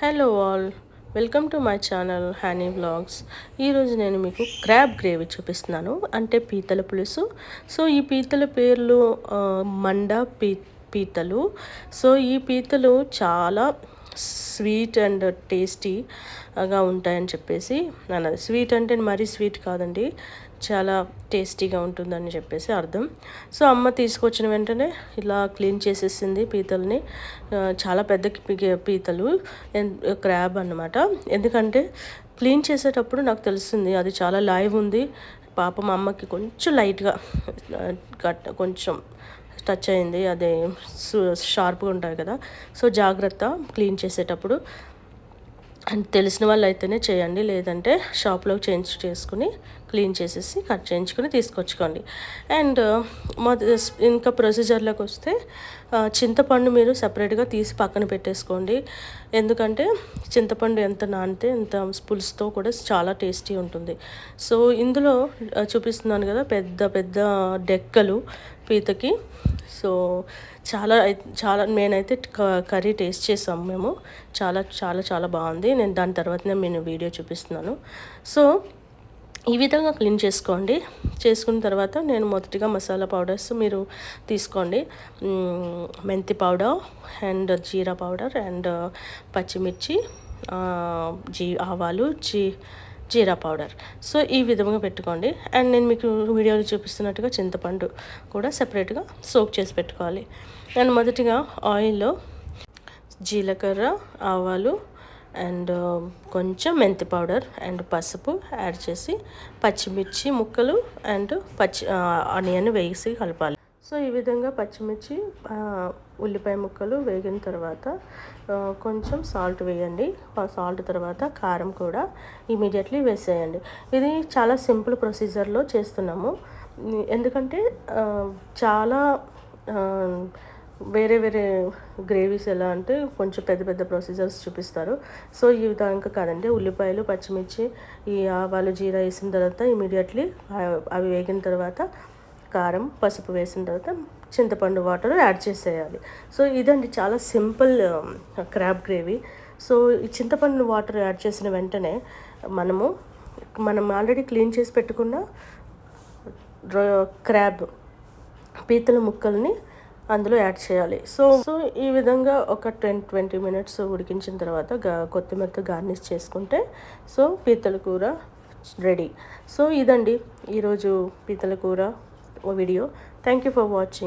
Hello all welcome to my channel హ్యానీ blogs. ఈరోజు నేను మీకు క్రాబ్ గ్రేవీ చూపిస్తున్నాను అంటే పీతల పులుసు. సో ఈ పీతల పేర్లు మండ పీ పీతలు. సో ఈ పీతలు చాలా స్వీట్ అండ్ టేస్టీగా ఉంటాయని చెప్పేసి అన్నది. స్వీట్ అంటే మరీ స్వీట్ కాదండి చాలా టేస్టీగా ఉంటుందని చెప్పేసి అర్థం. సో అమ్మ తీసుకొచ్చిన వెంటనే ఇలా క్లీన్ చేసేసింది పీతల్ని. చాలా పెద్ద పీ- పీతలు క్రాబ్ అన్నమాట. ఎందుకంటే క్లీన్ చేసేటప్పుడు నాకు తెలిసింది అది చాలా లైవ్ ఉంది. పాపం అమ్మకి కొంచెం లైట్గా కట్ కొంచెం టచ్ అయింది. అదే షార్ప్గా ఉంటాయి కదా. సో జాగ్రత్త క్లీన్ చేసేటప్పుడు. అండ్ తెలిసిన వాళ్ళు అయితేనే చేయండి. లేదంటే షాప్లో చేంజ్ చేసుకుని క్లీన్ చేసేసి కట్ చేయించుకుని తీసుకొచ్చుకోండి. అండ్ మా ఇంకా ప్రొసీజర్లోకి వస్తే చింతపండు మీరు సపరేట్గా తీసి పక్కన పెట్టేసుకోండి. ఎందుకంటే చింతపండు ఎంత నానితే ఎంత పులుసుతో కూడా చాలా టేస్టీ ఉంటుంది. సో ఇందులో చూపిస్తున్నాను కదా పెద్ద పెద్ద డెక్కలు. పీతకి సో చాలా చాలా నేనైతే క- కర్రీ టేస్ట్ చేసాము మేము. చాలా చాలా చాలా బాగుంది. నేను దాని తర్వాతనే నేను వీడియో చూపిస్తున్నాను. సో ఈ విధంగా క్లీన్ చేసుకోండి. చేసుకున్న తర్వాత నేను మొదటిగా మసాలా పౌడర్స్ మీరు తీసుకోండి. మెంతి powder and jeera powder and పచ్చిమిర్చి జీ ఆవాలు జీ జీరా పౌడర్. సో ఈ విధంగా పెట్టుకోండి. అండ్ నేను మీకు వీడియోలో చూపిస్తున్నట్టుగా చింతపండు కూడా సెపరేట్గా సోక్ చేసి పెట్టుకోవాలి. అండ్ మొదటిగా ఆయిల్లో జీలకర్ర ఆవాలు అండ్ కొంచెం మెంతి పౌడర్ అండ్ పసుపు యాడ్ చేసి పచ్చిమిర్చి ముక్కలు అండ్ పచ్చి ఆనియన్ వేసి కలపాలి. సో ఈ విధంగా పచ్చిమిర్చి ఉల్లిపాయ ముక్కలు వేగిన తర్వాత కొంచెం సాల్ట్ వేయండి. ఆ సాల్ట్ తర్వాత కారం కూడా ఇమీడియట్లీ వేసేయండి. ఇది చాలా సింపుల్ ప్రొసీజర్లో చేస్తున్నాము. ఎందుకంటే చాలా వేరే వేరే గ్రేవీస్ ఎలా అంటే కొంచెం పెద్ద పెద్ద ప్రొసీజర్స్ చూపిస్తారు. సో ఈ విధంగా కాదండి. ఉల్లిపాయలు పచ్చిమిర్చి ఈ ఆవాలు జీరా వేసిన తర్వాత ఇమీడియట్లీ అవి వేగిన తర్వాత కారం పసుపు వేసిన తర్వాత చింతపండు వాటర్ యాడ్ చేసేయాలి. సో ఇదండి చాలా సింపుల్ క్రాబ్ గ్రేవీ. సో ఈ చింతపండు వాటర్ యాడ్ చేసిన వెంటనే మనము మనం ఆల్రెడీ క్లీన్ చేసి పెట్టుకున్న క్రాబ్ పీతల ముక్కల్ని అందులో యాడ్ చేయాలి. సో సో ఈ విధంగా ఒక టెన్ ట్వంటీ మినిట్స్ ఉడికించిన తర్వాత కొత్తిమీరతో గార్నిష్ చేసుకుంటే సో పీతల కూర రెడీ. సో ఇదండి ఈరోజు పీతల కూర. video. Thank you for watching.